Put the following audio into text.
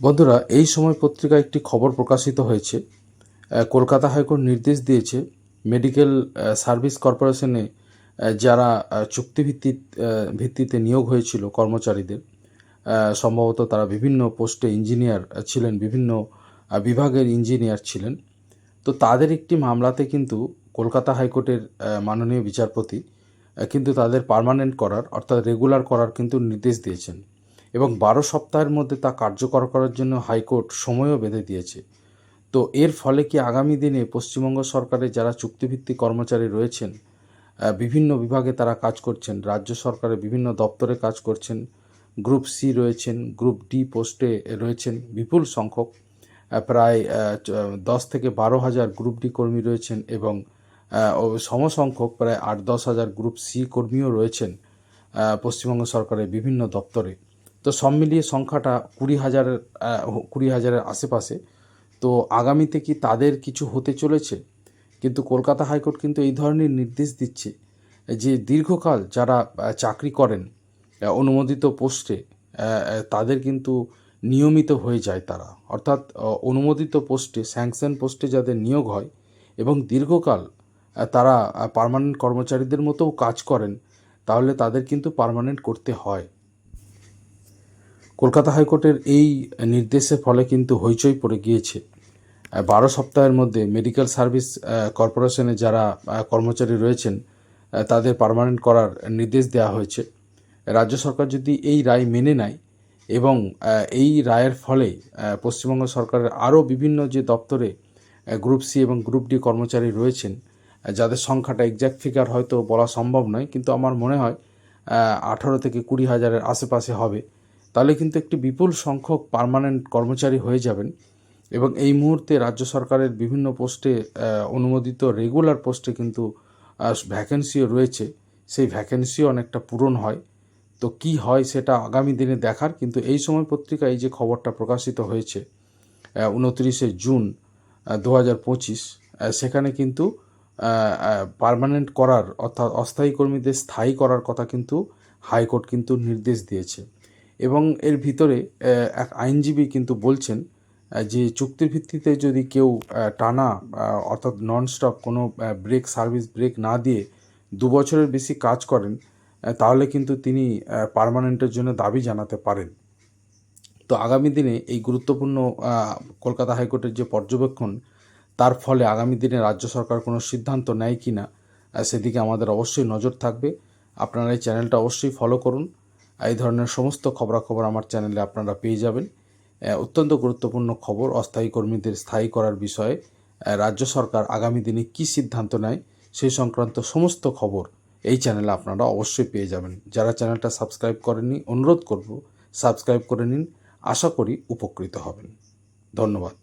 বন্ধুরা এই সময় পত্রিকায় একটি খবর প্রকাশিত হয়েছে। কলকাতা হাইকোর্ট নির্দেশ দিয়েছে মেডিকেল সার্ভিস কর্পোরেশনে যারা আহ, চুক্তিভিত্তিক ভিত্তিতে নিয়োগ হয়েছিল কর্মচারীদের সম্ভবত তারা বিভিন্ন পোস্টে ইঞ্জিনিয়ার ছিলেন বিভিন্ন বিভাগের ইঞ্জিনিয়ার ছিলেন। তো তাদের একটি মামলাতে কিন্তু কলকাতা হাইকোর্টের মাননীয় বিচারপতি কিন্তু তাদের পার্মানেন্ট করার অর্থাৎ রেগুলার করার কিন্তু নির্দেশ দিয়েছেন। এবং বারো সপ্তাহের মধ্যে তা কার্যকর করার জন্য হাইকোর্ট সময়ও বেঁধে দিয়েছে। তো এর ফলে কি আগামী দিনে পশ্চিমবঙ্গ সরকারের যারা চুক্তিভিত্তিক কর্মচারী রয়েছেন বিভিন্ন বিভাগে তারা কাজ করছেন, রাজ্য সরকারের বিভিন্ন দপ্তরে কাজ করছেন, গ্রুপ সি রয়েছেন, গ্রুপ ডি পোস্টে রয়েছেন বিপুল সংখ্যক প্রায় দশ থেকে বারো হাজার গ্রুপ ডি কর্মী রয়েছেন এবং সমসংখ্যক প্রায় আট দশ হাজার গ্রুপ সি কর্মীও রয়েছেন পশ্চিমবঙ্গ সরকারের বিভিন্ন দপ্তরে। তো সব মিলিয়ে সংখ্যাটা কুড়ি হাজারের কুড়ি হাজারের আশেপাশে। তো আগামীতে কি তাদের কিছু হতে চলেছে? কিন্তু কলকাতা হাইকোর্ট কিন্তু এই ধরনের নির্দেশ দিচ্ছে যে দীর্ঘকাল যারা চাকরি করেন অনুমোদিত পোস্টে তাদের কিন্তু নিয়মিত হয়ে যায় তারা। অর্থাৎ অনুমোদিত পোস্টে, স্যাংশন পোস্টে যাদের নিয়োগ হয় এবং দীর্ঘকাল তারা পার্মানেন্ট কর্মচারীদের মতোও কাজ করেন, তাহলে তাদের কিন্তু পার্মানেন্ট করতে হয়। কলকাতা হাইকোর্টের এই নির্দেশের ফলে কিন্তু হইচই পড়ে গিয়েছে। বারো সপ্তাহের মধ্যে মেডিকেল সার্ভিস কর্পোরেশনে যারা কর্মচারী রয়েছেন তাদের পার্মানেন্ট করার নির্দেশ দেওয়া হয়েছে। রাজ্য সরকার যদি এই রায় মেনে নেয় এবং এই রায়ের ফলে পশ্চিমবঙ্গ সরকারের আরও বিভিন্ন যে দপ্তরে গ্রুপ সি এবং গ্রুপ ডি কর্মচারী রয়েছেন যাদের সংখ্যাটা এক্স্যাক্ট ফিগার হয়তো বলা সম্ভব নয়, কিন্তু আমার মনে হয় আঠারো থেকে কুড়ি হাজারের আশেপাশে হবে। তাহলে কিন্তু একটি বিপুল সংখ্যক পার্মানেন্ট কর্মচারী হয়ে যাবেন এবং এই মুহূর্তে রাজ্য সরকারের বিভিন্ন পোস্টে অনুমোদিত রেগুলার পোস্টে কিন্তু ভ্যাকেন্সিও রয়েছে। সেই ভ্যাকেন্সিও অনেকটা পূরণ হয়। তো কি হয় সেটা আগামী দিনে দেখার, কিন্তু এই সময় পত্রিকায় এই যে খবরটা প্রকাশিত হয়েছে উনত্রিশে জুন দু হাজার পঁচিশ সেখানে কিন্তু পার্মানেন্ট করার অর্থাৎ অস্থায়ী কর্মীদের স্থায়ী করার কথা কিন্তু হাইকোর্ট কিন্তু নির্দেশ দিয়েছে। এবং এর ভিতরে এক আইনজীবী কিন্তু বলছেন যে চুক্তির ভিত্তিতে যদি কেউ টানা অর্থাৎ নন স্টপ কোনো ব্রেক সার্ভিস ব্রেক না দিয়ে দু বছরের বেশি কাজ করেন তাহলে কিন্তু তিনি পার্মানেন্টের জন্য দাবি জানাতে পারেন। তো আগামী দিনে এই গুরুত্বপূর্ণ কলকাতা হাইকোর্টের যে পর্যবেক্ষণ, তার ফলে আগামী দিনে রাজ্য সরকার কোনো সিদ্ধান্ত নেয় কি না সেদিকে আমাদের অবশ্যই নজর থাকবে। আপনারা এই চ্যানেলটা অবশ্যই ফলো করুন। এই ধরনের সমস্ত খবরাখবর আমার চ্যানেলে আপনারা পেয়ে যাবেন। অত্যন্ত গুরুত্বপূর্ণ খবর অস্থায়ী কর্মীদের স্থায়ী করার বিষয়ে রাজ্য সরকার আগামী দিনে কী সিদ্ধান্ত নেয় সেই সংক্রান্ত সমস্ত খবর এই চ্যানেলে আপনারা অবশ্যই পেয়ে যাবেন। যারা চ্যানেলটা সাবস্ক্রাইব করেননি, অনুরোধ করব সাবস্ক্রাইব করে নিন। আশা করি উপকৃত হবেন। ধন্যবাদ।